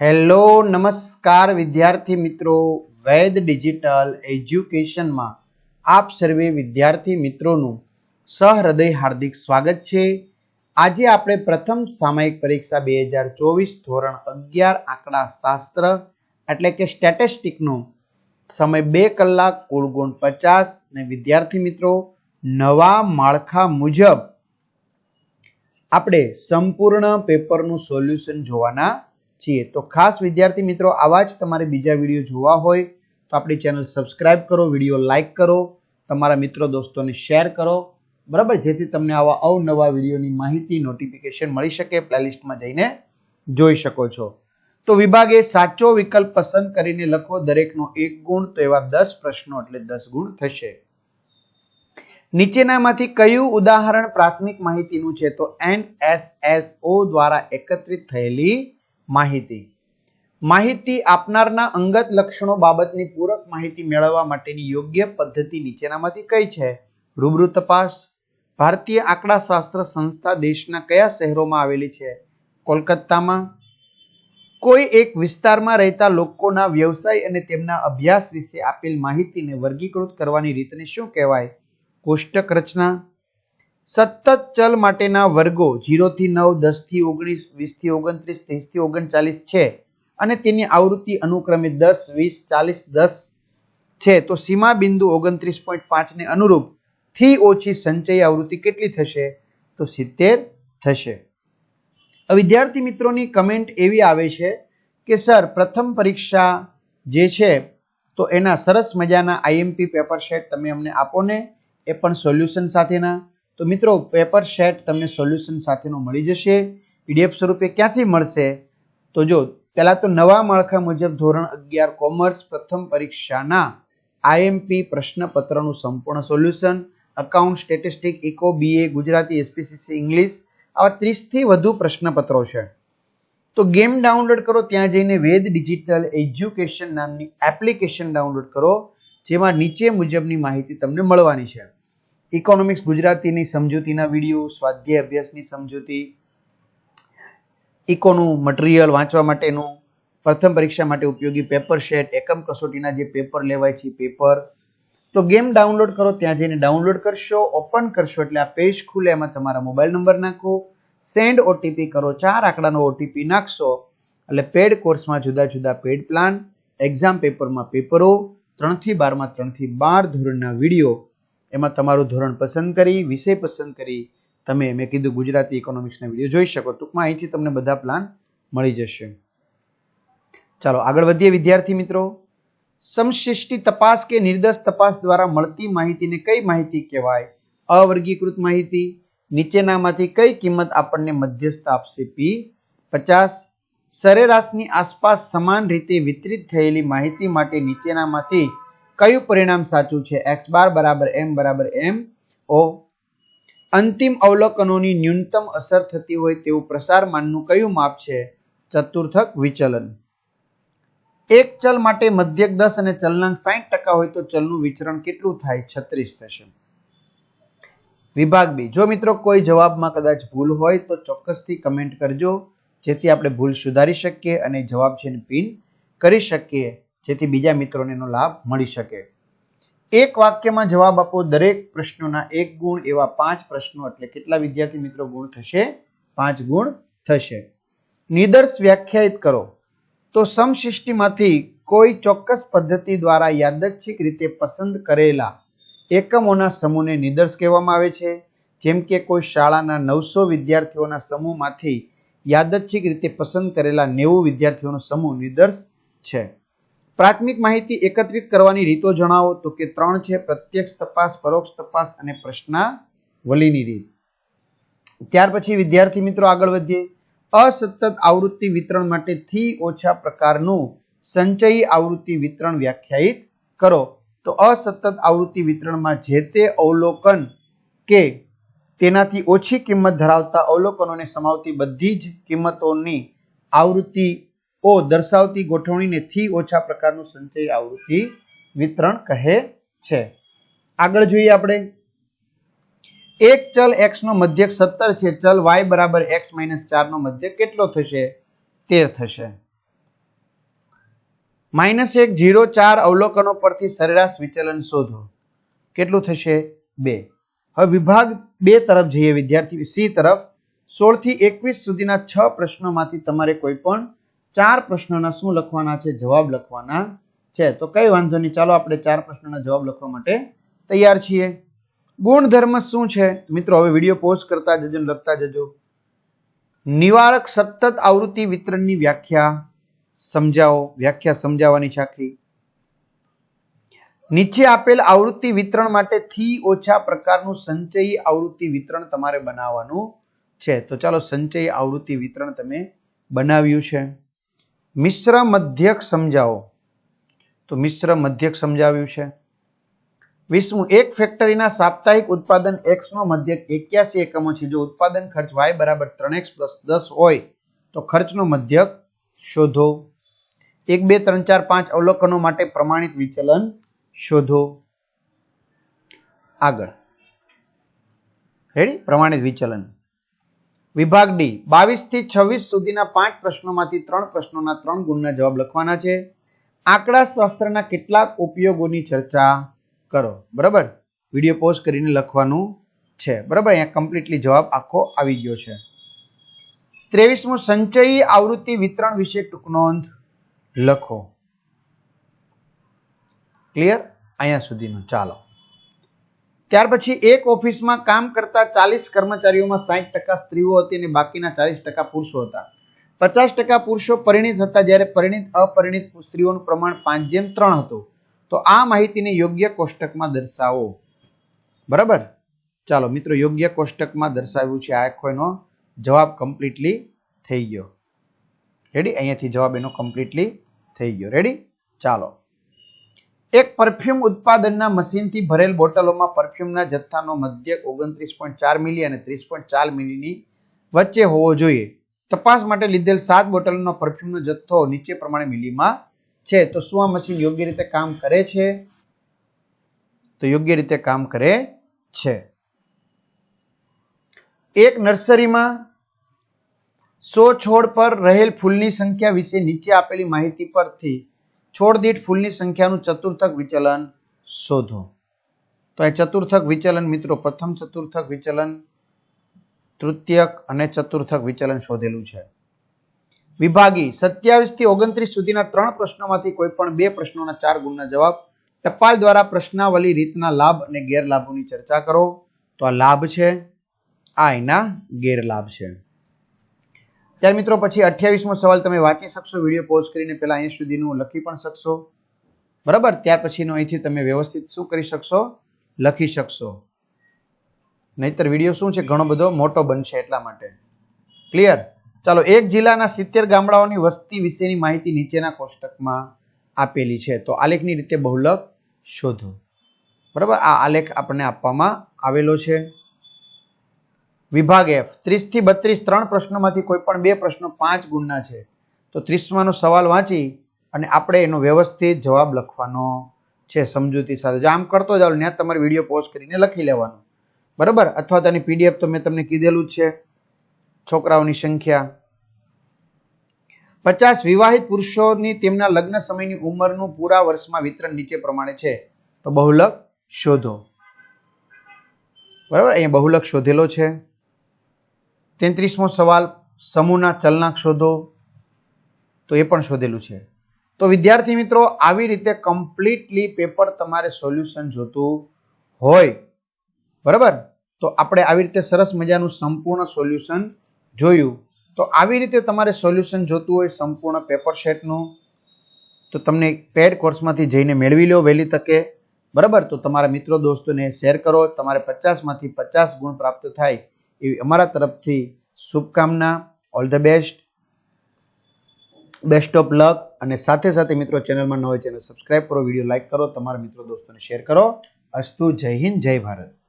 Hello, નમસ્કાર વિદ્યાર્થી મિત્રો. વૈદ ડિજિટલ એજ્યુકેશનમાં આપ સર્વે વિદ્યાર્થી મિત્રોનું સહૃદય હાર્દિક સ્વાગત છે. આજે આપણે પ્રથમ સામયિક પરીક્ષા બે હજાર ચોવીસ ધોરણ અગિયાર આંકડા શાસ્ત્ર એટલે કે સ્ટેટિસ્ટિકનો સમય બે કલાક કુલ ગુણ પચાસ ને વિદ્યાર્થી મિત્રો, નવા માળખા મુજબ આપણે સંપૂર્ણ પેપરનું સોલ્યુશન જોવાના છીએ તો ખાસ વિદ્યાર્થી મિત્રો, આવા જ તમારે બીજા વીડિયો જોવા હોય, તો આપણી ચેનલ સબસ્ક્રાઇબ કરો, વીડિયો લાઇક કરો, તમારા મિત્રો દોસ્તોને શેર કરો. બરાબર? જેથી તમને આવા અવનવા વિડીયોની માહિતી નોટિફિકેશન મળી શકે, પ્લેલિસ્ટમાં જઈને જોઈ શકો છો. તો વિભાગે સાચો વિકલ્પ પસંદ કરીને લખો, દરેકનો એક ગુણ, તો એવા દસ પ્રશ્નો એટલે દસ ગુણ થશે. નીચેનામાંથી કયું ઉદાહરણ પ્રાથમિક માહિતીનું છે? તો એનએસએસઓ દ્વારા એકત્રિત થયેલી માહિતી. માહિતી આપનારના અંગત લક્ષણો બાબતની પૂરક માહિતી મેળવવા માટેની યોગ્ય પદ્ધતિ નીચેનામાંથી કઈ છે? રૂબરૂ તપાસ. ભારતીય આંકડાશાસ્ત્ર સંસ્થા દેશના કયા શહેરોમાં આવેલી છે? કોલકાતામાં. કોઈ એક વિસ્તારમાં રહેતા લોકોના વ્યવસાય અને તેમના અભ્યાસ વિશે આપેલ માહિતીને વર્ગીકૃત કરવાની રીતને શું કહેવાય? કોષ્ટક રચના. સતત ચલ માટેના વર્ગો જીરોથી નવ દસથી ઓગણીસ વીસથી ઓગણત્રીસ ત્રીસથી ઓગણચાલીસ છે. અને તેની આવૃત્તિ અનુક્રમે દસ, વીસ, ચાલીસ, દસ છે. તો સીમા બિંદુ ઓગણત્રીસ પોઈન્ટ પાંચને અનુરૂપથી ઓછી સંચય આવૃત્તિ કેટલી થશે? તો સિત્તેર થશે. વિદ્યાર્થી મિત્રોની કમેન્ટ એવી આવે છે કે, સર, પ્રથમ પરીક્ષા જે છે, તો એના સરસ મજાના આઈએમપી પેપર સેટ તમે અમને આપો ને. એ પણ સોલ્યુશન સાથેના. તો મિત્રો પેપર સેટ તમને સોલ્યુશન સાથેનો મળી જશે. પીડીએફ સ્વરૂપે ક્યાંથી મળશે? તો જો, પહેલાં તો નવા માળખા મુજબ ધોરણ અગિયાર કોમર્સ પ્રથમ પરીક્ષાના આઈએમપી પ્રશ્નપત્રનું સંપૂર્ણ solution account statistic eco BA Gujarati SPCC English આવા ત્રીસથી વધુ પ્રશ્નપત્રો છે. તો ગેમ ડાઉનલોડ કરો, ત્યાં જઈને વેદ ડિજિટલ એજ્યુકેશન નામની એપ્લિકેશન ડાઉનલોડ કરો, જેમાં નીચે મુજબની માહિતી તમને મળવાની છે. ઇકોનોમિક્સ ગુજરાતીની સમજૂતીના વીડિયો સ્વાધ્યાય અભ્યાસની સમજૂતી ઇકોનું મટીરિયલ વાંચવા માટેનું, પ્રથમ પરીક્ષા માટે ઉપયોગી પેપર સેટ એકમ કસોટીના જે પેપર લેવાય છે પેપર તો ગેમ ડાઉનલોડ કરો, ત્યાં જઈને ડાઉનલોડ કરશો ઓપન કરશો, એટલે આ પેજ ખુલે, એમાં તમારા મોબાઈલ નંબર નાખો સેન્ડ ઓટીપી કરો, ચાર આંકડાનો ઓટીપી નાખશો, એટલે પેડ કોર્સમાં જુદા જુદા પેડ પ્લાન એક્ઝામ પેપરમાં પેપરો ત્રણથી બારમાં ત્રણથી બાર ધોરણના વીડિયો એમાં તમારું ધોરણ પસંદ કરી, વિષય પસંદ કરી, તમે, મેં કીધું ગુજરાતી ઇકોનોમિક્સના વીડિયો જોઈ શકો. ટૂંકમાં અહીંથી તમને બધા પ્લાન મળી જશે. ચાલો, આગળ વધીએ વિદ્યાર્થી મિત્રો. સમશિષ્ટિ તપાસ કે નિર્દોષ તપાસ દ્વારા મળતી માહિતીને કઈ માહિતી કહેવાય? અવર્ગીકૃત માહિતી. નીચેનામાંથી કઈ કિંમત આપણને મધ્યસ્થ આપશે? પી પચાસ. સરેરાશની આસપાસ સમાન રીતે વિતરિત થયેલી માહિતી માટે નીચેનામાંથી કયું પરિણામ સાચું છે? એક્સ બાર બરાબર એમ બરાબર એમ ઓ અંતિમ અવલોકનોની ન્યૂનતમ અસર થતી હોય તેવું પ્રસારમાનનું કયું માપ છે? ચતુર્થક વિચલન. એક ચલ માટે મધ્યક દસ અને ચલનાંક સાહીઠ ટકા હોય તો ચલનું વિચરણ કેટલું થાય? છત્રીસ થશે. વિભાગ બી. જો મિત્રો કોઈ જવાબમાં કદાચ ભૂલ હોય તો ચોક્કસથી કમેન્ટ કરજો, જેથી આપણે ભૂલ સુધારી શકીએ અને જવાબ છે પિન કરી શકીએ. જેથી બીજા મિત્રોને એનો લાભ મળી શકે. એક વાક્યમાં જવાબ આપો, દરેક પ્રશ્નોના એક ગુણ એવા પાંચ પ્રશ્નો. એટલે કેટલા વિદ્યાર્થી મિત્રો ગુણ થશે? પાંચ ગુણ થશે. નિદર્શ વ્યાખ્યાયિત કરો. તો સમશિષ્ટિમાંથી કોઈ ચોક્કસ પદ્ધતિ દ્વારા યાદચ્છિક રીતે પસંદ કરેલા એકમોના સમૂહને નિદર્શ કહેવામાં આવે છે. જેમ કે કોઈ શાળાના નવસો વિદ્યાર્થીઓના સમૂહમાંથી યાદચ્છિક રીતે પસંદ કરેલા નેવું વિદ્યાર્થીઓનો સમૂહ નિદર્શ છે. પ્રાથમિક માહિતી એકત્રિત કરવાની રીતો જણાવો તો કે ત્રણ છે, પ્રત્યક્ષ તપાસ, પરોક્ષ તપાસ અને પ્રશ્નાવલીની રીત. ત્યાર પછી વિદ્યાર્થી મિત્રો આગળ વધીએ. અસતત આવૃત્તિ વિતરણ માટે થી ઓછા પ્રકારનું સંચયી આવૃત્તિ વિતરણ વ્યાખ્યાયિત કરો. તો અસતત આવૃત્તિ વિતરણમાં જે તે અવલોકન કે તેનાથી ઓછી કિંમત ધરાવતા અવલોકનોને સમાવતી બધી જ કિંમતોની આવૃત્તિ ઓ દર્શાવતી ગોઠવણીને થી ઓછા પ્રકારનું સંચય આવૃત્તિ વિતરણ કહે છે. આગળ જોઈએ આપણે. એક ચલ એક્સ નો મધ્યક સત્તર છે, ચલ વાય બરાબર એક્સ માઇનસ ચાર નો મધ્યક કેટલો થશે? તેર થશે. માઇનસ એક જીરો ચાર અવલોકનો પરથી સરેરાશ વિચલન શોધો. કેટલું થશે? બે. હવે વિભાગ બે તરફ જઈએ, વિદ્યાર્થી સી તરફ. સોળથી એકવીસ સુધીના છ પ્રશ્નોમાંથી તમારે કોઈ પણ ચાર પ્રશ્નોના શું લખવાના છે? જવાબ લખવાના છે. તો કઈ વાંધો નહીં. ચાલો આપણે ચાર પ્રશ્નોના જવાબ લખવા માટે તૈયાર છીએ. ગુણધર્મ શું છે? મિત્રો, હવે વીડિયો પોઝ કરતા જજો લખતા જજો. નિવારક સતત આવૃત્તિ વિતરણની વ્યાખ્યા સમજાવો. વ્યાખ્યા સમજાવવાની છે નીચે આપેલ આવૃત્તિ વિતરણ માટે થી ઓછા પ્રકારનું સંચયી આવૃત્તિ વિતરણ તમારે બનાવવાનું છે. તો ચાલો સંચયી આવૃત્તિ વિતરણ તમે બનાવ્યું છે. મિશ્ર મધ્યક સમજાવો. તો મિશ્ર મધ્યક સમજાવ્યું છે. વીસમું એક ફેક્ટરીના સાપ્તાહિક ઉત્પાદન એક્સ નો મધ્યક એક્યાસી એકમો છે. જો ઉત્પાદન ખર્ચ વાય બરાબર ત્રણ એક્સ પ્લસ દસ હોય, તો ખર્ચનો મધ્યક શોધો. એક, બે, ત્રણ, ચાર, પાંચ અવલોકનો માટે પ્રમાણિત વિચલન શોધો. આગળ. રેડી પ્રમાણિત વિચલન. વિભાગ ડી, બાવીસથી છવ્વીસ સુધીના પાંચ પ્રશ્નોમાંથી ત્રણ પ્રશ્નોના ત્રણ ગુણના જવાબ લખવાના છે. આંકડા શાસ્ત્રના કેટલાક ઉપયોગોની ચર્ચા કરો. બરાબર? વીડિયો પોઝ કરીને લખવાનું છે. બરાબર? અહીંયા કમ્પ્લીટલી જવાબ આખો આવી ગયો છે. ત્રેવીસમું, સંચયી આવૃત્તિ વિતરણ વિશે ટૂંક નોંધ લખો. ક્લિયર? અહીંયા સુધીનું. ચાલો. ત્યાર પછી એક ઓફિસમાં કામ કરતા ચાલીસ કર્મચારીઓમાં સાઠ ટકા સ્ત્રીઓ હતી અને બાકીના ચાલીસ ટકા પુરુષો હતા. પચાસ ટકા પુરુષો પરિણિત હતા જ્યારે પરિણિત અપરિણિત સ્ત્રીઓનું પ્રમાણ પાંચ જેમ ત્રણ હતું. તો આ માહિતીને યોગ્ય કોષ્ટકમાં દર્શાવો. બરાબર? ચાલો મિત્રો, યોગ્ય કોષ્ટકમાં દર્શાવ્યું છે. આ આખો એનો જવાબ કમ્પ્લીટલી થઈ ગયો. રેડી અહીંયાથી જવાબ એનો કમ્પ્લીટલી થઈ ગયો. રેડી ચાલો. એક પરફ્યુમ ઉત્પાદનના મશીનથી ભરેલ બોટલોમાં પરફ્યુમના જથ્થાનો મધ્યક ઓગણત્રીસ પોઈન્ટ ચાર મિલી અને ત્રીસ પોઈન્ટ ચાર મિલીની વચ્ચે હોવો જોઈએ. તપાસ માટે લીધેલ સાત બોટલનો પરફ્યુમનો જથ્થો નીચે પ્રમાણે મિલીમાં છે. તો શું આ મશીન યોગ્ય રીતે કામ કરે છે? તો યોગ્ય રીતે કામ કરે છે. એક નર્સરીમાં સો છોડ પર રહેલ ફૂલની સંખ્યા વિશે નીચે આપેલી માહિતી પરથી છોડ દીઠ ફૂલની સંખ્યાનું ચતુર્થક વિચલન શોધો. તો એ ચતુર્થક વિચલન મિત્રો, પ્રથમ ચતુર્થક વિચલન, તૃતીયક અને ચતુર્થક વિચલન શોધેલું છે. વિભાગી, સત્યાવીસથી ઓગણત્રીસ સુધીના ત્રણ પ્રશ્નોમાંથી કોઈ પણ બે પ્રશ્નોના ચાર ગુણના જવાબ. ટપાલ દ્વારા પ્રશ્નાવલી રીતના લાભ અને ગેરલાભોની ચર્ચા કરો. તો આ લાભ છે, આ એના ગેરલાભ છે. ત્યાર મિત્રો પછી અઠ્યાવીસમો સવાલ તમે વાંચી શકશો, વીડિયો પોઝ કરીને પહેલાં અહીં સુધીનું લખી પણ શકશો. બરાબર? ત્યાર પછીનો અહીંથી તમે વ્યવસ્થિત શું કરી શકશો? લખી શકશો. નહીતર વીડિયો શું છે? ઘણો બધો મોટો બનશે એટલા માટે. ક્લિયર ચાલો, એક જિલ્લાના સિત્તેર ગામડાઓની વસ્તી વિશેની માહિતી નીચેના કોષ્ટકમાં આપેલી છે. તો આલેખની રીતે બહુલક શોધો. બરાબર? આ આલેખ આપણને આપવામાં આવેલો છે. વિભાગ એફ ત્રીસથી બત્રીસ ત્રણ પ્રશ્નોમાંથી કોઈ પણ બે પ્રશ્નો પાંચ ગુણના છે. તો ત્રીસમાંનો સવાલ વાંચી અને આપણે એનો વ્યવસ્થિત જવાબ લખવાનો છે સમજૂતી સાથે. જો આમ કરતો જાઓ, ત્યાં તમારે વીડિયો પોઝ કરીને લખી લેવાનું. બરાબર? અથવા તેની પીડીએફ તો મેં તમને કીધેલું જ છે. છોકરાઓની સંખ્યા. પચાસ વિવાહિત પુરુષોની તેમના લગ્ન સમયની ઉંમરનું પૂરા વર્ષમાં વિતરણ નીચે પ્રમાણે છે. તો બહુલક શોધો. બરાબર? અહીંયા બહુલક શોધેલો છે. તેત્રીસમો સવાલ, સમૂહના ચલનાક શોધો, તો એ પણ શોધેલું છે. તો વિદ્યાર્થી મિત્રો, આવી રીતે કમ્પ્લીટલી પેપર તમારે સોલ્યુશન જોતું હોય, બરાબર? તો આપણે આવી રીતે સરસ મજાનું સંપૂર્ણ સોલ્યુશન જોયું. તો આવી રીતે તમારે સોલ્યુશન જોતું હોય સંપૂર્ણ પેપર સેટનું, તો તમને પેડ કોર્સમાંથી જઈને મેળવી લો વહેલી તકે, બરાબર? તો તમારા મિત્રો, દોસ્તોને શેર કરો. તમારે પચાસમાંથી પચાસ ગુણ પ્રાપ્ત થાય. એવી અમારા તરફથી શુભકામના all the best best of luck અને સાથે સાથે મિત્રો ચેનલમાં ન હોય ચેનલ સબસ્ક્રાઇબ કરો વીડિયો લાઇક કરો, તમારા મિત્રો, દોસ્તોને શેર કરો. અસ્તુ, જય હિન્દ, જય ભારત.